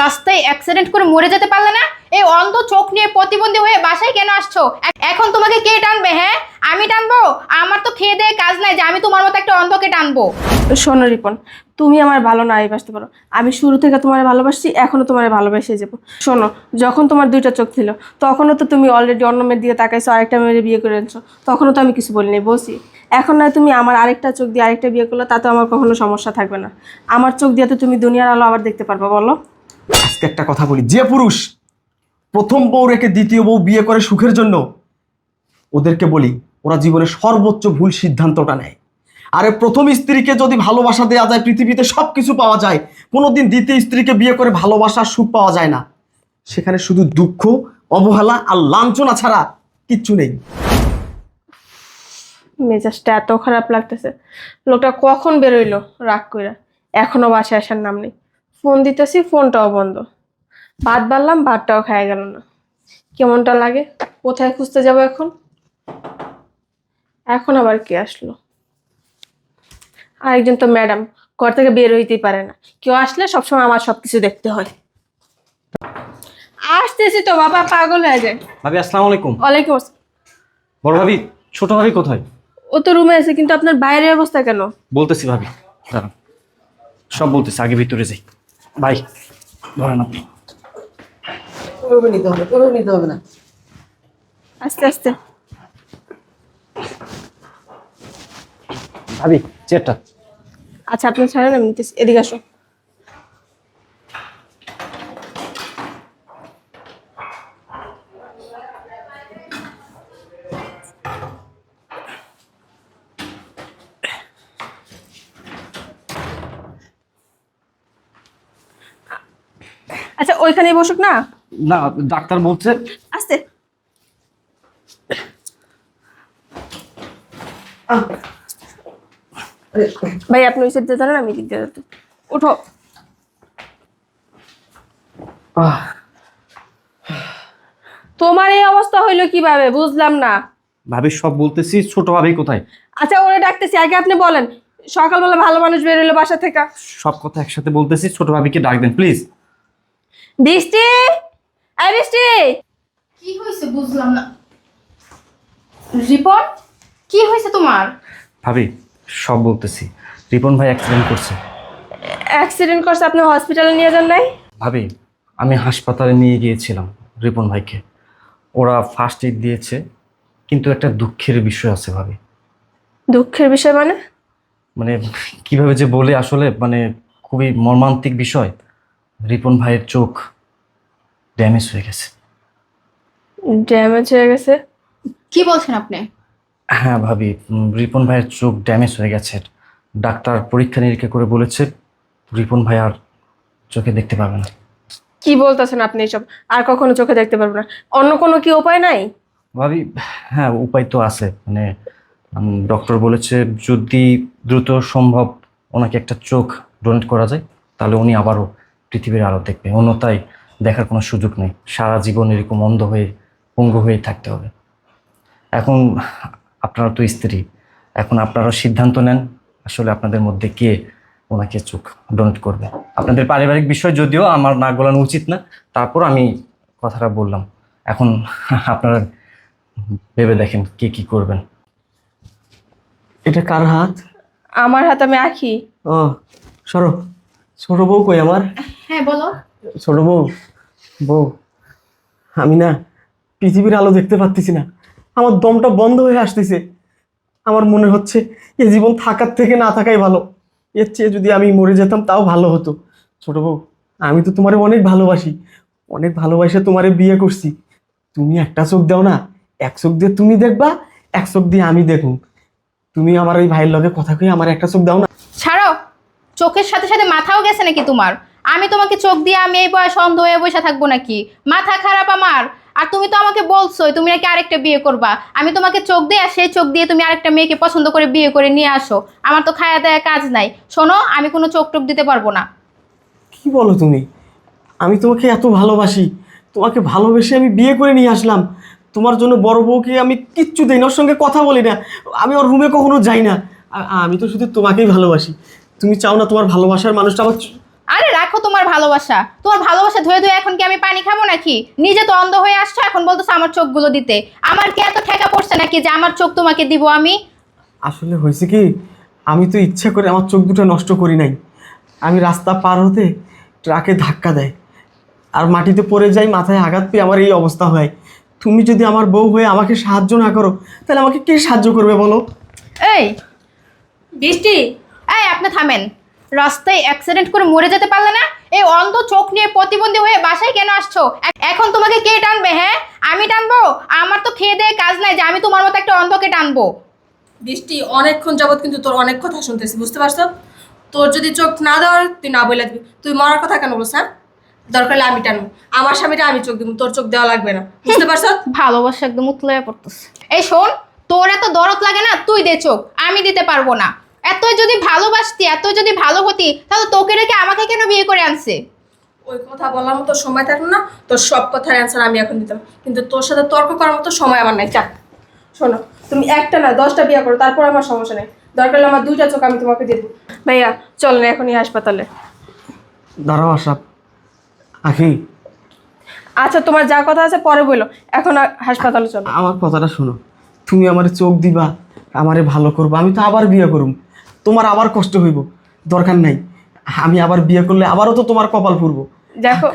রাস্তায় অ্যাক্সিডেন্ট করে মরে যেতে পারলে না? এই অন্ধ চোখ নিয়ে প্রতিবন্ধী হয়ে বাসায় কেন আসছো? এখন তোমাকে কে টানবে হ্যাঁ? আমি টানবো? আমার তো খেয়ে দেয়ে কাজ নাই যে আমি তোমার মতো একটা অন্ধকে টানবো। শোনো রিপন, তুমি আমার ভালো নাই বাসতে পারো। আমি শুরু থেকে তোমার ভালোবাসছি, এখনও তোমার ভালোবেসে যাব। শোনো, যখন তোমার দুইটা চোখ ছিল, তখনও তো তুমি অলরেডি অন্য মেয়ের দিকে তাকাইছো, আরেকটা মেয়ের বিয়ে করে আনছো তখনও তো আমি কিছু বলিনি, বলছি, এখন নয় তুমি আমার আরেকটা চোখ দিয়ে আরেকটা বিয়ে করলে তাতে আমার কখনো সমস্যা থাকবে না। আমার চোখ দিয়ে তো তুমি দুনিয়ার আলো আবার দেখতে পারবে, বলো। আজকে একটা কথা বলি। যে পুরুষ প্রথম বউ রেখে দ্বিতীয় বউ বিয়ে করে সুখের জন্য, ওদেরকে বলি, ওরা জীবনের সর্বোচ্চ ভুল সিদ্ধান্তটা নেয়। আরে প্রথম স্ত্রীকে যদি ভালোবাসা দেওয়া যায়, পৃথিবীতে সব কিছু পাওয়া যায় কোনো দিন দ্বিতীয় স্ত্রীকে বিয়ে করে ভালোবাসার সুখ পাওয়া যায় না। সেখানে শুধু দুঃখ, অবহেলা আর লাঞ্ছনা ছাড়া কিচ্ছু নেই। মেজাজটা এত খারাপ লাগতেছে। লোকটা কখন বেরোইলো? রাগ কইরা। এখনও বাসায় আসার নাম নেই। ফোন দিতেছি ফোনটাও বন্ধ। ভাত বাড়লাম ভাতটাও খাওয়া গেল না। কেমনটা লাগে? কোথায় খুঁজতে যাব এখন? এখন আবার কে আসলো? আরেকজন তো ম্যাডাম ঘর থেকে বের হইতেই পারে না। কেউ আসলে সবসময় আমার সবকিছু দেখতে হয়। আসতেছি তো বাবা পাগল হয়ে যায়। ভাবি আসসালামু আলাইকুম। ওয়ালাইকুম আসসালাম। বড় ভাবি ছোট ভাবি কোথায়? ও তো রুমে আছে কিন্তু আপনার বাইরের অবস্থা কেন? বলতেছি ভাবি দাঁড়ান। সব বলতেছি আগে ভিতরে যাই। ভাই ধরেন আপনি ওভাবে নিতে হবে ওভাবে নিতে হবে না। আস্তে আস্তে। ভাবি চেয়ারটা আচ্ছা আপনি ছাড়েন আমি নিতেছি। এদিকে আসো। ওইখানেই বসুক না? না ডাক্তার বলছে। আস্তে। ভাই আপনি ওই সাইডে দাঁড়ান আমি দিক দাঁড়াতে। উঠো। তোমার এই অবস্থা হইল কীভাবে? বুঝলাম না। ভাবি সব বলতেছি ছোট ভাবি কোথায়? আচ্ছা ওরে ডাকতেছি আগে আপনি বলেন। সকালবেলা ভালো মানুষ বেরোলো বাসা থেকে। সব কথা একসাথে বলতেছি ছোট ভাবিকে ডাক দেন প্লিজ বৃষ্টি এই বৃষ্টি কি হয়েছে বুঝলাম না। রিপন কি হয়েছে তোমার? ভাবি সব বলতেছি। রিপন ভাই অ্যাক্সিডেন্ট করছে। অ্যাক্সিডেন্ট করছে আপনি হসপিটালে নিয়ে যান নাই? ভাবি আমি হাসপাতালে নিয়ে গিয়েছিলাম রিপন ভাইকে। ওরা ফার্স্ট এড দিয়েছে কিন্তু একটা দুঃখের বিষয় আছে ভাবি। দুঃখের বিষয় মানে? মানে কীভাবে যে বলে আসলে মানে খুবই মর্মান্তিক বিষয়। রিপন ভাইয়ের চোখ ড্যামেজ হয়ে গেছে। ড্যামেজ হয়ে গেছে? কি বলছেন আপনি? হ্যাঁ ভাবি রিপন ভাইয়ের চোখ ড্যামেজ হয়ে গেছে। ডাক্তার পরীক্ষা নিরীক্ষা করে বলেছে রিপন ভাই আর চোখে দেখতে পাবে না। কি বলতেছেন আপনি এসব? আর কখনো চোখে দেখতে পারব না। অন্য কোনো কি উপায় নাই? ভাবি হ্যাঁ উপায় তো আছে। মানে ডক্টর বলেছে যদি দ্রুত সম্ভব ওনাকে একটা চোখ ডোনেট করা যায় তাহলে উনি আবারও পৃথিবীর আলো দেখবে। অন্যতায় দেখার কোনো সুযোগ নেই। সারা জীবন এরকম অন্ধ হয়ে পঙ্গু হয়ে থাকতে হবে। এখন আপনারা তো স্ত্রী। এখন আপনারা সিদ্ধান্ত নেন আসলে আপনাদের মধ্যে কে ওনাকে চোখ ডোনেট করবে। আপনাদের পারিবারিক বিষয় যদিও আমার নাক গলানো উচিত না তারপর আমি কথাটা বললাম। এখন আপনারা ভেবে দেখেন কে কি করবেন। এটা কার হাত? আমার হাত আমি আঁকি। ও সরো। ছোট বউ কই আমার? হ্যাঁ বলো। ছোট বউ? বউ? আমি না পৃথিবীর আলো দেখতে পাচ্ছি না। আমার দমটা বন্ধ হয়ে আসতেছে। আমার মনে হচ্ছে এ জীবন থাকার থেকে না থাকাই ভালো। এর চেয়ে যদি আমি মরে যেতাম তাও ভালো হতো। ছোট বউ আমি তো তোমারে অনেক ভালোবাসি। অনেক ভালোবাসে তোমারে বিয়ে করছি। তুমি একটা চোখ দাও না। এক চোখ দিয়ে তুমি দেখবা এক চোখ দিয়ে আমি দেখুন তুমি আমার ওই ভাইয়ের লগে কথা কই আমার একটা চোখ দাও না। চোখের সাথে সাথে মাথাও গেছে নাকি তোমার? আমি তোমাকে চোখ দিয়ে আমি এই বয়স অন্ধ হয়ে বসে থাকব নাকি? মাথা খারাপ আমার। আর তুমি তো আমাকে বলছোই, তুমি নাকি আরেকটা বিয়ে করবা। আমি তোমাকে চোখ দিয়ে, আর সেই চোখ দিয়ে তুমি আরেকটা মেয়েকে পছন্দ করে বিয়ে করে নিয়ে আসো। আমার তো খায়া দেয়া কাজ নাই। শোনো, আমি কোনো চোখ টোক দিতে পারব না। কি বলো তুমি? আমি তোমাকে এত ভালোবাসি। তোমাকে ভালোবেসে আমি বিয়ে করে নিয়ে আসলাম। তোমার জন্য বড় বউকে আমি কিচ্ছু দেই না, ওর সঙ্গে কথা বলি না। আমি ওর রুমে কখনো যাই না। আমি তো শুধু তোমাকেই ভালোবাসি। তুমি চাও না তোমার ভালোবাসার মানুষটা আমার আরে রাখো তোমার ভালোবাসা। তোমার ভালোবাসা ধুয়ে ধুয়ে এখন কি আমি পানি খাব নাকি? নিজে তো অন্ধ হয়ে আসছো এখন বলতেছো আমার চোখগুলো দিতে। আমার কি এত ঠেকা পড়ছে নাকি যে আমার চোখ তোমাকে দিব আমি? আসলে হয়েছে কি আমি তো ইচ্ছা করে আমার চোখ দুটো নষ্ট করি নাই। আমি রাস্তা পার হতে ট্রাকে ধাক্কা দেয়। আর মাটিতে পড়ে যাই মাথায় আঘাত পেয়ে আমার এই অবস্থা হয়। তুমি যদি আমার বউ হয়ে আমাকে সাহায্য না করো তাহলে আমাকে কে সাহায্য করবে বলো? এই বৃষ্টি এই আপনি থামেন। রাস্তায় অ্যাক্সিডেন্ট করে মরে যেতে পারলে না এই অন্ধ চোখ নিয়ে প্রতিবন্ধী হয়ে বাসায় কেন আসছো? এখন তোমাকে কে টানবে হ্যাঁ? আমি টানবো? আমার তো খেয়ে দেয়ে কাজ নাই যে আমি তোমার মতো একটা অন্ধকে টানবো। বৃষ্টি অনেকক্ষণ যাবৎ কিন্তু তোর অনেক কথা শুনতেছি বুঝতে পারছ? তোর যদি চোখ না দেওয়ার তুই না বলে দিবি তুই মরার কথা কেন বলছ হ্যাঁ? দরকার হলে আমি টানবো। আমার স্বামীটা আমি চোখ দিব তোর চোখ দেওয়া লাগবে না। বুঝতে পারছ? ভালোবাসা একদম উতলায় পড়তেছে। এই শোন তোর এত দরদ লাগে না তুই দে চোখ আমি দিতে পারব না। এত যদি ভালোবাসতি এত যদি ভালো হতি তাহলে তোকে রেখে আমাকে কেন বিয়ে করে আনছে? ওই কথা বলার মতো সময় থাকল না তোর সব কথার অ্যান্সার আমি এখন দিতাম। কিন্তু তোর সাথে তর্ক করার মতো সময় আমার নাই চাক শোনো তুমি একটা না দশটা বিয়ে করো তারপর আমার সমস্যা নেই। দরকার হলে আমার দুইটা চোখ আমি তোমাকে দিয়ে দেবো। ভাইয়া চল না এখনই হাসপাতালে। দাঁড়াও আশাপ আখি। আচ্ছা তোমার যা কথা আছে পরে বলো। এখন হাসপাতালে চলো। আমার কথাটা শোনো। তুমি আমার চোখ দিবা আমারে ভালো করবা আমি তো আবার বিয়ে করুম। তোমার আবার কষ্ট হইব, দরকার নাই। আমি আবার বিয়ে করলে আবারও তো তোমার কপাল পুরবো দেখো,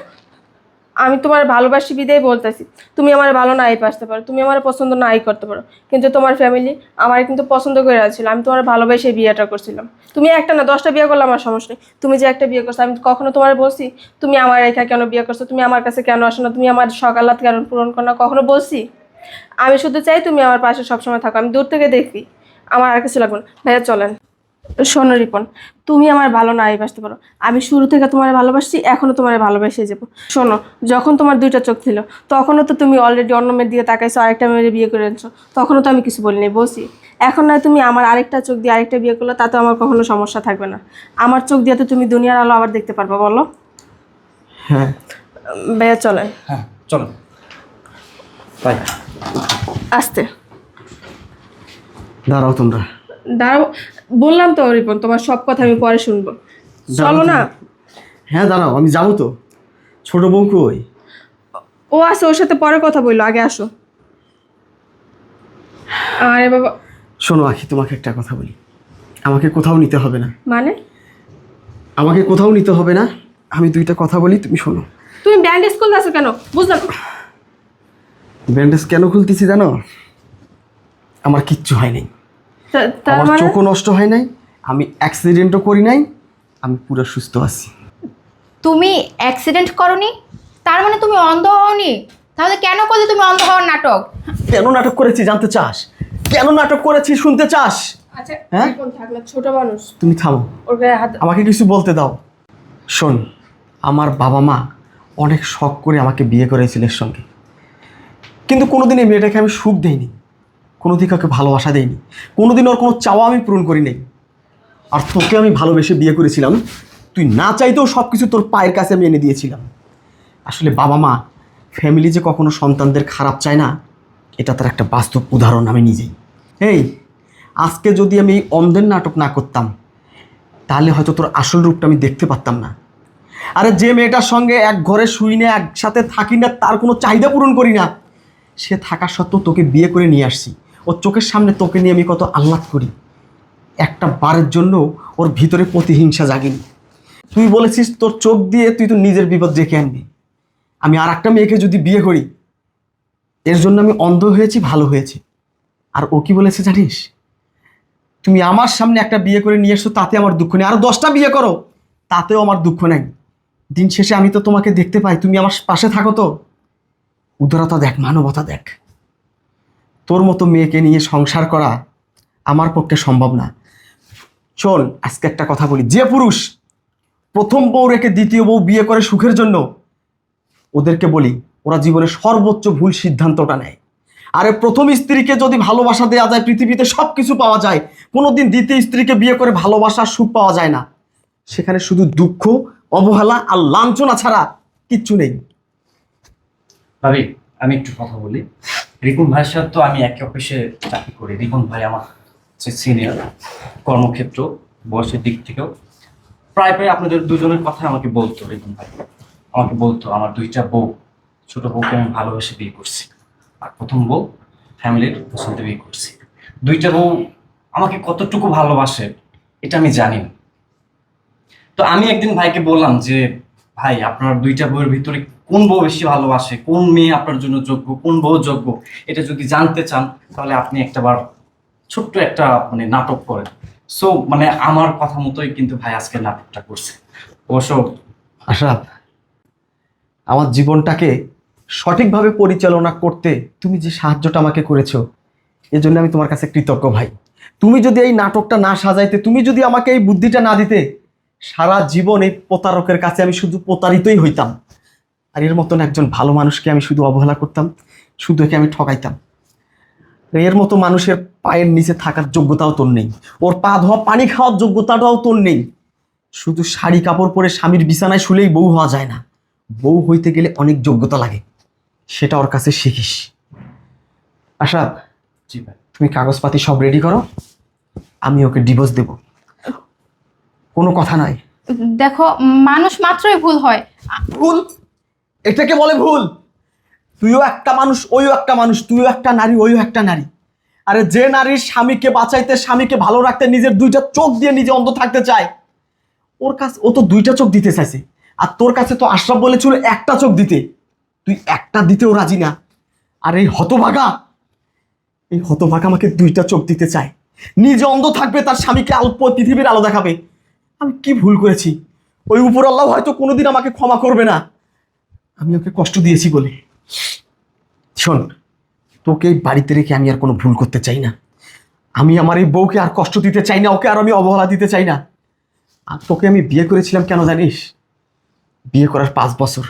আমি তোমার ভালোবাসি বিদেই বলতেছি। তুমি আমার ভালো নাই পাসতে পারো, তুমি আমার পছন্দ নাই করতে পারো। কিন্তু তোমার ফ্যামিলি আমার কিন্তু পছন্দ করে রাখছিল আমি তোমার ভালোবেসে বিয়েটা করছিলাম। তুমি একটা না, দশটা বিয়ে করলে আমার সমস্যা নেই। তুমি যে একটা বিয়ে করছ, আমি কখনো তোমার বলছি, তুমি আমার রেখা কেন বিয়ে করছ? তুমি আমার কাছে কেন আসো না? তুমি আমার সকালাত কেন পূরণ করো না? কখনো বলছি? আমি শুধু চাই তুমি আমার পাশে সবসময় থাকো, আমি দূর থেকে দেখি। আমার আর কিছু লাগবে না। ভাইয়া, চলেন। শোনো রিপন তুমি আমার ভালো নাই বাসতে পারো। আমি শুরু থেকে তোমার ভালোবাসছি এখনও তোমার ভালোবেসে যাব। শোনো যখন তোমার দুইটা চোখ ছিল তখনও তো তুমি অলরেডি অন্য মেয়ের দিকে তাকাইছো আরেকটা মেয়ের বিয়ে করে আনছো তখনও তো আমি কিছু বলিনি বলছি এখন নয় তুমি আমার আরেকটা চোখ দিয়ে আরেকটা বিয়ে করলে তাতে আমার কখনো সমস্যা থাকবে না। আমার চোখ দিয়ে তো তুমি দুনিয়ার আলো আবার দেখতে পারবে বলো। হ্যাঁ। ভাইয়া চলেন হ্যাঁ চলো। তাই। আসতে। দাঁড়াও তোমরা। দাঁড়াও বললাম তো রিপন তোমার সব কথা আমি পরে শুনব। চলো না। হ্যাঁ দাঁড়াও আমি যাব তো। ছোট বউ কই ও আসো ওর সাথে পরে কথা বলল আগে আসো। আরে বাবা। শোনো আখি তোমাকে একটা কথা বলি। আমাকে কোথাও নিতে হবে না। মানে? আমাকে কোথাও নিতে হবে না। আমি দুইটা কথা বলি তুমি শোনো। তুমি ব্যান্ডেজ খুলতে আছো কেন? বুঝলাম। ব্যান্ডেজ কেন খুলতেছি জানো? আমার কিচ্ছু হয় তার আমার মানে? চোখও নষ্ট হয় নাই আমি অ্যাক্সিডেন্টও করি নাই আমি পুরো সুস্থ আছি। তুমি অ্যাক্সিডেন্ট করনি? তার মানে তুমি অন্ধ হওনি? তাহলে কেন করলে তুমি অন্ধ হওয়ার নাটক? কেন নাটক করেছি জানতে চাস? কেন নাটক করেছি শুনতে চাস? আচ্ছা হ্যাঁ? ছোট মানুষ। তুমি থামো। ওর গায়ে হাত আমাকে কিছু বলতে দাও। শোন আমার বাবা মা অনেক শখ করে আমাকে বিয়ে করেছিল এর সঙ্গে। কিন্তু কোনোদিন এই মেয়েটাকে আমি সুখ দেইনি। কোনোদিন কাউকে ভালোবাসা দেইনি। কোনোদিন ওর কোনো চাওয়া আমি পূরণ করি নাই আর তোকে আমি ভালোবেসে বিয়ে করেছিলাম, তুই না চাইতেও সব কিছু তোর পায়ের কাছে আমি এনে দিয়েছিলাম। আসলে বাবা মা ফ্যামিলি যে কখনো সন্তানদের খারাপ চায় না, এটা তার একটা বাস্তব উদাহরণ আমি নিজেই। এই, আজকে যদি আমি এই অন্ধের নাটক না করতাম, তাহলে হয়তো তোর আসল রূপটা আমি দেখতে পারতাম না। আরে যে মেয়েটার সঙ্গে এক ঘরে শুই না, একসাথে থাকি না, তার কোনো চাহিদা পূরণ করি না। সে থাকা সত্ত্বেও তোকে বিয়ে করে নিয়ে আসছি। ওর চোখের সামনে তোকে নিয়ে আমি কত আহ্লাদ করি। একটা বারের জন্য ওর ভিতরে প্রতিহিংসা জাগেনি। তুই বলেছিস তোর চোখ দিয়ে তুই তো নিজের বিপদ ডেকে আনবি। আমি আর একটা মেয়েকে যদি বিয়ে করি, এর জন্য আমি অন্ধ হয়েছি, ভালো হয়েছি। আর ও কি বলেছে জানিস? তুমি আমার সামনে একটা বিয়ে করে নিয়ে এসছো তাতে আমার দুঃখ নেই। আরও দশটা বিয়ে করো, তাতেও আমার দুঃখ নেই। দিন শেষে আমি তো তোমাকে দেখতে পাই, তুমি আমার পাশে থাকো তো। উদারতা দেখ, মানবতা দেখ। তোর মতো মেয়েকে নিয়ে সংসার করা আমার পক্ষে সম্ভব না। চল, আজকে একটা কথা বলি। যে পুরুষ প্রথম বউ রেখে দ্বিতীয় বউ বিয়ে করে সুখের জন্য, ওদেরকে বলি, ওরা জীবনের সর্বোচ্চ ভুল সিদ্ধান্তটা নেয়। আরে প্রথম স্ত্রীকে যদি ভালোবাসা দেওয়া যায়, পৃথিবীতে সব কিছু পাওয়া যায় কোনো দিন দ্বিতীয় স্ত্রীকে বিয়ে করে ভালোবাসার সুখ পাওয়া যায় না। সেখানে শুধু দুঃখ, অবহেলা আর লাঞ্ছনা ছাড়া কিচ্ছু নেই। আমি একটু কথা বলি। রিপন ভাইয়ের সাথে তো আমি একই অফিসে চাকরি করি। রিপন ভাই আমার সিনিয়র কর্মক্ষেত্র, বয়সের দিক থেকেও। প্রায় প্রায় আপনাদের দুজনের কথা আমাকে বলতো রিপন ভাই। আমাকে বলতো, আমার দুইটা বউ, ছোট বউকে আমি ভালোবেসে বিয়ে করছি। আর প্রথম বউ, ফ্যামিলির পছন্দে বিয়ে করছি। দুইটা বউ আমাকে কতটুকু ভালোবাসে, এটা আমি জানি তো আমি একদিন ভাইকে বললাম যে ভাই, আপনার দুইটা বইয়ের ভিতরে কোন বউ বেশি ভালোবাসে? কোন মেয়ে আপনার জন্য যোগ্য? কোন বউ যোগ্য? এটা যদি জানতে চান, তাহলে আপনি একটাবার ছোট্ট একটা মানে নাটক করেন। সো মানে আমার কথা মতোই কিন্তু ভাই আজকে নাটকটা করছে। অবশ্য আশরাফ, আমার জীবনটাকে সঠিকভাবে পরিচালনা করতে তুমি যে সাহায্যটা আমাকে করেছ, এজন্য আমি তোমার কাছে কৃতজ্ঞ ভাই। তুমি যদি এই নাটকটা না সাজাইতে, তুমি যদি আমাকে এই বুদ্ধিটা না দিতে সারা জীবন এই প্রতারকের কাছে আমি শুধু প্রতারিতই হইতাম। আর এর মতন একজন ভালো মানুষকে আমি শুধু অবহেলা করতাম শুধু একে আমি ঠকাইতাম। এর মতো মানুষের পায়ের নিচে থাকার যোগ্যতাও তোর নেই। ওর পা ধোয়া পানি খাওয়ার যোগ্যতাটাও তোর নেই। শুধু শাড়ি কাপড় পরে স্বামীর বিছানায় শুলেই বউ হওয়া যায় না। বউ হইতে গেলে অনেক যোগ্যতা লাগে। সেটা ওর কাছে শিখিস। আশা জি ভাই। তুমি কাগজপাতি সব রেডি করো। আমি ওকে ডিভোর্স দেব। কোনো কথা নাই। দেখো মানুষ মাত্রই ভুল হয়। ভুল? এটাকে বলে ভুল। তুইও একটা মানুষ ওইও একটা মানুষ তুইও একটা নারী ওইও একটা নারী। আরে যে নারীর স্বামীকে বাঁচাইতে স্বামীকে ভালো রাখতে নিজের দুইটা চোখ দিয়ে নিজে অন্ধ থাকতে চায় ওর কাছে ও তো দুইটা চোখ দিতে চাইছে। আর তোর কাছে তো আশরাফ বলেছিল একটা চোখ দিতে। তুই একটা দিতেও রাজি না। আর এই হতভাগা এই হতভাগা আমাকে দুইটা চোখ দিতে চায়। নিজে অন্ধ থাকবে তার স্বামীকে আলো পৃথিবীর আলো দেখাবে। আমি কি ভুল করেছি? ওই উপর আল্লাহ হয়তো কোনোদিন আমাকে ক্ষমা করবে না। আমি ওকে কষ্ট দিয়েছি বলে। শোন, তোকে বাড়িতে রেখে আমি আর কোনো ভুল করতে চাই না। আমি আমার এই বউকে আর কষ্ট দিতে চাই না, ওকে আর আমি অবহেলা দিতে চাই না। আর তোকে আমি বিয়ে করেছিলাম কেন জানিস? বিয়ে করার পাঁচ বছর।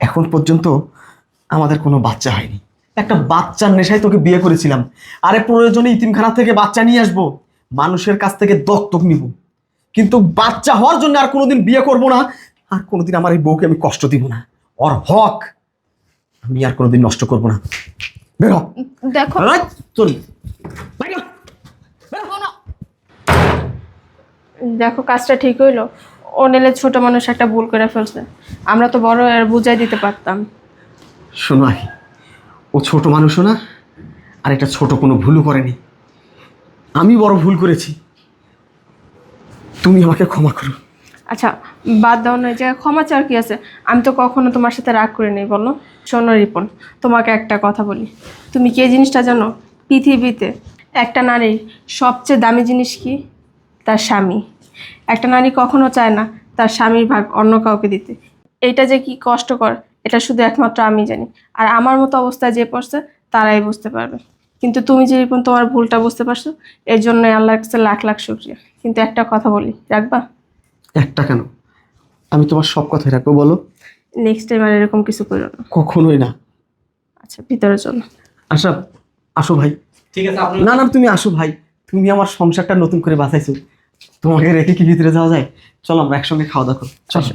এখন পর্যন্ত আমাদের কোনো বাচ্চা হয়নি। একটা বাচ্চার নেশায় তোকে বিয়ে করেছিলাম। আরে প্রয়োজনে ইতিমখানা থেকে বাচ্চা নিয়ে আসব। মানুষের কাছ থেকে দত্তক নিব। কিন্তু বাচ্চা হওয়ার জন্য আর কোনোদিন বিয়ে করব না। আর কোনোদিন আমার এই বউকে আমি কষ্ট দিব না। ওর হক আমি আর কোনোদিন নষ্ট করব না। বেরো দেখো। চল দেখো কাজটা ঠিক হইল। ও নিলে ছোট মানুষ একটা ভুল করে ফেলছে। আমরা তো বড় আর বুঝাই দিতে পারতাম। শোনো আহি ও ছোট মানুষও না আর এটা ছোট কোনো ভুলও করেনি। আমি বড় ভুল করেছি। তুমি আমাকে ক্ষমা করো। আচ্ছা বাদ দাও না যে ক্ষমা চার কি আছে? আমি তো কখনো তোমার সাথে রাগ করে নেই, বলো। শোনো রিপন, তোমাকে একটা কথা বলি। তুমি কি জিনিসটা জানো? পৃথিবীতে একটা নারীর সবচেয়ে দামি জিনিস কি? তার স্বামী। একটা নারী কখনো চায় না তার স্বামীর ভাগ অন্য কাউকে দিতে। এইটা যে কি কষ্টকর, এটা শুধু একমাত্র আমি জানি। আর আমার মতো অবস্থায় যে পড়ছে, তারাই বুঝতে পারবে। কিন্তু তুমি যে রিপন, তোমার ভুলটা বুঝতে পারছ, এর জন্য আল্লাহর কাছে লাখ লাখ শুক্রিয়া। কিন্তু একটা কথা বলি রাখবা? একটা কেন? আমি তোমার সব কথাই রাখব বলো। নেক্সট টাইম আর এরকম কিছু করো না। কখনোই না। আচ্ছা ভিতরে চলো। আশা আসো ভাই। ঠিক আছে আপনি না না তুমি আসো ভাই। তুমি আমার সংসারটা নতুন করে বাঁচাইছো। তোমাকে রেখে কি ভিতরে যাওয়া যায়? চলো আমরা একসঙ্গে খাওয়া দাওয়া করি। চলো।